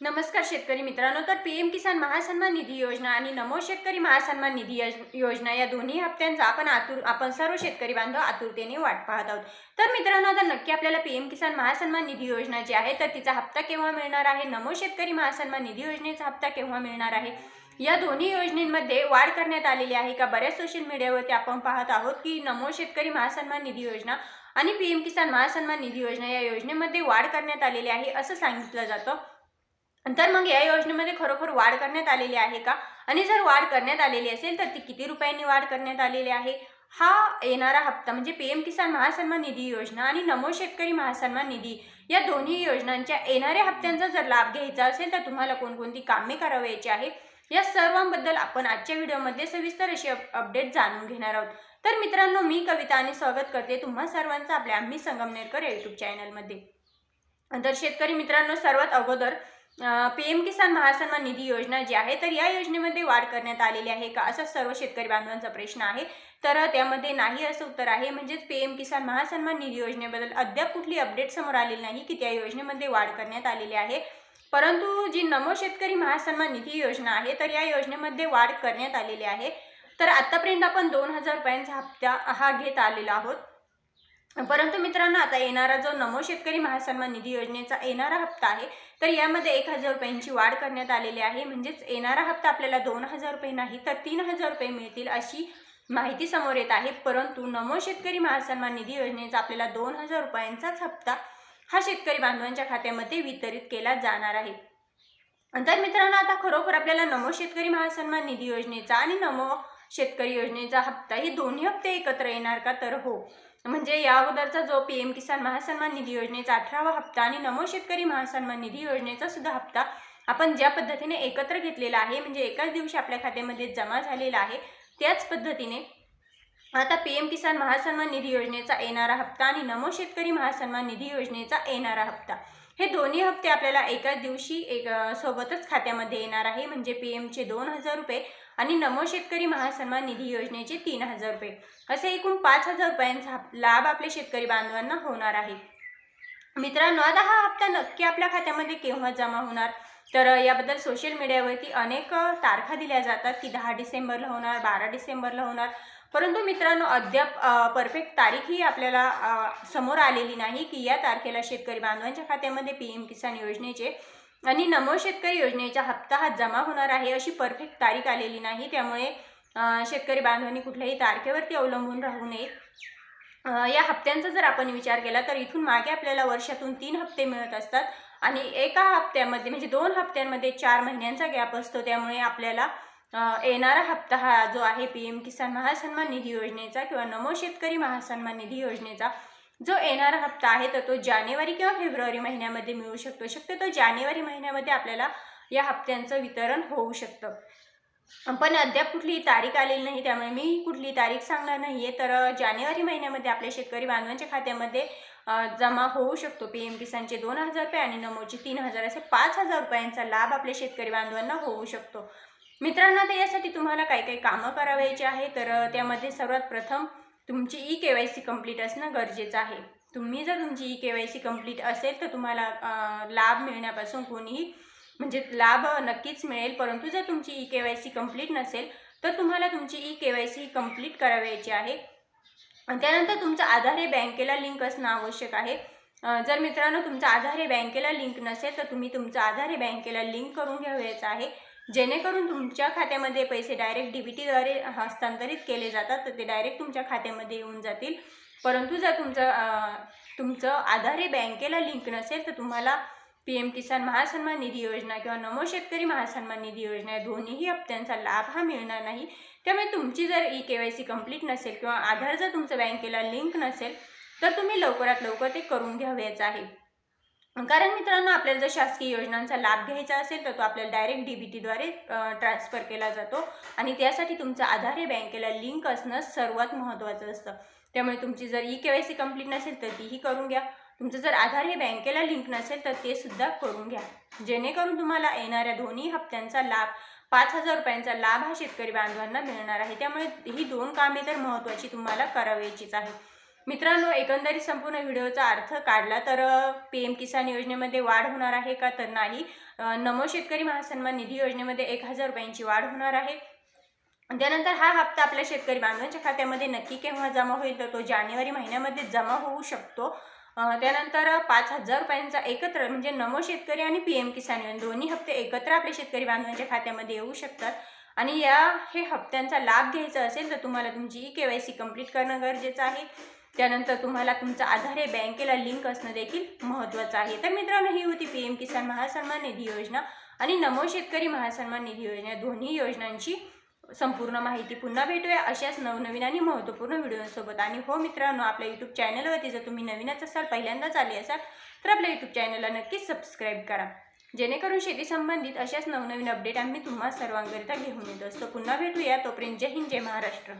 नमस्कार शेतकरी मित्रांनो तर पी एम किसान महासन्मान निधी योजना आणि नमो शेतकरी महासन्मान निधी योजना या दोन्ही हप्त्यांचा आपण आतुर आपण सर्व शेतकरी बांधव आतुरतेने वाट पाहत आहोत. तर मित्रांनो आता नक्की आपल्याला पी एम किसान महासन्मान निधी योजना जी आहे तर तिचा हप्ता केव्हा मिळणार आहे? नमो शेतकरी महासन्मान निधी योजनेचा हप्ता केव्हा मिळणार आहे? या दोन्ही योजनेमध्ये वाढ करण्यात आलेली आहे का? बऱ्याच सोशल मीडियावरती आपण पाहत आहोत की नमो शेतकरी महासन्मान निधी योजना आणि पी एम किसान महासन्मान निधी योजना या योजनेमध्ये वाढ करण्यात आलेली आहे असं सांगितलं जातं. तर मग या योजनेमध्ये खरोखर वाढ करण्यात आलेली आहे का? आणि जर वाढ करण्यात आलेली असेल तर ती किती रुपयांनी वाढ करण्यात आलेली आहे? हा येणारा हप्ता म्हणजे पी एम किसान महासन्मान निधी योजना आणि नमो शेतकरी महासन्मान निधी या दोन्ही योजनांच्या येणाऱ्या हप्त्यांचा जर लाभ घ्यायचा असेल तर तुम्हाला कोणकोणती कामे करावयाची आहे या सर्वांबद्दल आपण आजच्या व्हिडिओमध्ये सविस्तर अशी अपडेट जाणून घेणार आहोत. तर मित्रांनो मी कविता आणि स्वागत करते तुम्हा सर्वांचं आपल्या आम्ही संगमनेरकर युट्यूब चॅनलमध्ये तर शेतकरी मित्रांनो सर्वात अगोदर पी एम किसान महासन्मान निधी योजना जी आहे तर या योजनेमध्ये वाढ करण्यात आलेली आहे का? असा सर्व शेतकरी बांधवांचा प्रश्न आहे. तर त्यामध्ये नाही असं उत्तर आहे म्हणजेच पी एम किसान महासन्मान निधी योजनेबद्दल अद्याप कुठली अपडेट समोर आलेली नाही की त्या योजनेमध्ये वाढ करण्यात आलेली आहे. परंतु जी नमो शेतकरी महासन्मान निधी योजना आहे तर या योजनेमध्ये वाढ करण्यात आलेली आहे. तर आतापर्यंत आपण दोन हजार रुपयांचा हप्ता हा घेत आलेला आहोत. परंतु मित्रांनो आता येणारा जो नमो शेतकरी महासन्मान निधी योजनेचा येणारा हप्ता आहे तर यामध्ये एक हजार रुपयांची वाढ करण्यात आलेली आहे. म्हणजेच येणारा हप्ता आपल्याला दोन हजार रुपये नाही तर तीन हजार रुपये मिळतील अशी माहिती समोर येत आहे. परंतु नमो शेतकरी महासन्मान निधी योजनेचा आपल्याला दोन हजार रुपयांचाच हप्ता हा शेतकरी बांधवांच्या खात्यामध्ये वितरित केला जाणार आहे. तर मित्रांनो आता खरोखर आपल्याला नमो शेतकरी महासन्मान निधी योजनेचा आणि नमो शेतकरी योजनेचा हप्ता हे दोन्ही हप्ते एकत्र येणार का? तर हो. म्हणजे या अगोदरचा जो पी एम किसान महासन्मान निधी योजनेचा अठरावा हप्ता आणि नमो शेतकरी महासन्मान निधी योजनेचा सुद्धा हप्ता आपण ज्या पद्धतीने एकत्र घेतलेला आहे म्हणजे एकाच दिवशी आपल्या खात्यामध्ये जमा झालेला आहे त्याच पद्धतीने आता पी एम किसान महासन्मान निधी योजनेचा येणारा हप्ता आणि नमो शेतकरी महासन्मान निधी योजनेचा येणारा हप्ता. हे दोन्ही हप्ते आपल्याला एकाच दिवशी एक सोबतच खात्यामध्ये येणार आहे म्हणजे पी एमचे दोन हजार रुपये आणि नमो शेतकरी महासन्मान निधी योजनेचे तीन हजार रुपये. असे एकूण पाच हजार रुपयांचा लाभ आपल्या शेतकरी बांधवांना होणार आहे. मित्रांनो आता हा हप्ता नक्की आपल्या खात्यामध्ये केव्हा जमा होणार? तर याबद्दल सोशल मीडियावरती अनेक तारखा दिल्या जातात की दहा डिसेंबरला होणार बारा डिसेंबरला होणार. परंतु मित्रांनो अद्याप परफेक्ट तारीख ही आपल्याला समोर आलेली नाही की या तारखेला शेतकरी बांधवांच्या खात्यामध्ये पी एम किसान योजनेचे आणि नमो शेतकरी योजनेचा हप्ता हा जमा होणार आहे अशी परफेक्ट तारीख आलेली नाही. त्यामुळे शेतकरी बांधवांनी कुठल्याही तारखेवरती अवलंबून राहू नये या हप्त्यांचा जर आपण विचार केला तर इथून मागे आपल्याला वर्षातून तीन हप्ते मिळत असतात आणि एका हप्त्यामध्ये म्हणजे दोन हप्त्यांमध्ये चार महिन्यांचा गॅप असतो. त्यामुळे आपल्याला येणारा हप्ता हा जो आहे पी एम किसान महासन्मान निधी योजनेचा किंवा नमो शेतकरी महासन्मान निधी योजनेचा जो येणारा हप्ता आहे तर तो जानेवारी किंवा फेब्रुवारी महिन्यामध्ये मिळू शकतो. शक्यतो जानेवारी महिन्यामध्ये आपल्याला या हप्त्यांचं वितरण होऊ शकतं. पण अद्याप कुठलीही तारीख आलेली नाही त्यामुळे मी कुठली तारीख सांगणार नाही आहे तर जानेवारी महिन्यामध्ये आपल्या शेतकरी बांधवांच्या खात्यामध्ये जमा होऊ शकतो पी एम किसानचे दोन हजार रुपये आणि नमोचे तीन हजार असे पाच हजार रुपयांचा लाभ आपल्या शेतकरी बांधवांना होऊ शकतो. मित्रांनो तर यासाठी तुम्हाला काही काही कामं करावायची आहे? तर त्यामध्ये सर्वात प्रथम तुमची e K Y C complete असणं गरजेचं आहे. तुम्ही जर तुमची e K Y C complete असेल तर तुम्हाला लाभ मिळण्यापासून कोणीही म्हणजे लाभ नक्कीच मिळेल परंतु जर तुमची e K Y C complete नसेल तर तुम्हाला तुमची e K Y C complete करावयाची आहे. आणि त्यानंतर तुमचं आधार हे बँकेला लिंक असणं आवश्यक आहे. जर मित्रांनो तुमचं आधार हे बँकेला लिंक नसेल तर तुम्ही तुमचं आधार हे बँकेला लिंक करून घ्यावयाचं आहे. जेणेकरून तुमच्या खात्यामध्ये पैसे डायरेक्ट डी बी टीद्वारे हस्तांतरित केले जातात तर ते डायरेक्ट तुमच्या खात्यामध्ये येऊन जातील. परंतु जर तुमचं तुमचं आधार हे बँकेला लिंक नसेल तर तुम्हाला पी एम किसान महासन्मान निधी योजना किंवा नमो शेतकरी महासन्मान निधी योजना या दोन्हीही हप्त्यांचा लाभ हा मिळणार नाही. त्यामुळे तुमची जर e K Y C complete नसेल किंवा आधार जर तुमचं बँकेला लिंक नसेल तर तुम्ही लवकरात लवकर ते करून घ्यावयाचं आहे. कारण मित्रांनो आपल्याला जर शासकीय योजनांचा लाभ घ्यायचा असेल तर तो आपल्याला डायरेक्ट डी बी टीद्वारे ट्रान्सफर केला जातो. आणि त्यासाठी तुमचं आधार हे बँकेला लिंक असणं सर्वात महत्त्वाचं असतं. त्यामुळे तुमची जर e K Y C complete नसेल तर तीही करून घ्या. तुमचं जर आधार हे बँकेला लिंक नसेल तर ते सुद्धा करून घ्या. जेणेकरून तुम्हाला येणाऱ्या दोन्ही हप्त्यांचा लाभ पाच हजार रुपयांचा लाभ हा शेतकरी बांधवांना मिळणार आहे. त्यामुळे ही दोन कामे तर महत्त्वाची तुम्हाला करावयाचीच आहे मित्रांनो एकंदरीत संपूर्ण व्हिडिओचा अर्थ काढला तर पी एम किसान योजनेमध्ये वाढ होणार आहे का तर नाही. नमो शेतकरी महासन्मान निधी योजनेमध्ये एक हजार रुपयांची वाढ होणार आहे. त्यानंतर हा हप्ता आपल्या शेतकरी बांधवांच्या खात्यामध्ये नक्की केव्हा जमा होईल तर तो जानेवारी महिन्यामध्ये जमा होऊ शकतो. त्यानंतर पाच हजार रुपयांचा एकत्र म्हणजे नमो शेतकरी आणि पी एम किसान योजना दोन्ही हप्ते एकत्र आपल्या शेतकरी बांधवांच्या खात्यामध्ये येऊ शकतात. आणि या हे हप्त्यांचा लाभ घ्यायचा असेल तर तुम्हाला तुमची e K Y C complete करणं गरजेचं आहे. त्यानंतर तुम्हाला तुमचा आधार हे बँकेला लिंक असणं देखील महत्त्वाचं आहे. तर मित्रांनो ही होती पी एम किसान महासन्मान निधी योजना आणि नमो शेतकरी महासन्मान निधी योजना. दोन्ही योजनांची संपूर्ण माहिती पुन्हा भेटूया अशाच नवनवीन आणि महत्त्वपूर्ण व्हिडिओसोबत. आणि हो मित्रांनो आपल्या यूट्यूब चॅनलवरती जर तुम्ही नवीनच असाल पहिल्यांदाच आले असाल तर आपल्या यूट्यूब चॅनलला नक्कीच सबस्क्राईब करा. जेणेकरून शेती संबंधित अशाच नवनवीन अपडेट आम्ही तुम्हा सर्वांकरिता घेऊन येत असतो. पुन्हा भेटूया. तोपर्यंत जय हिंद जय महाराष्ट्र.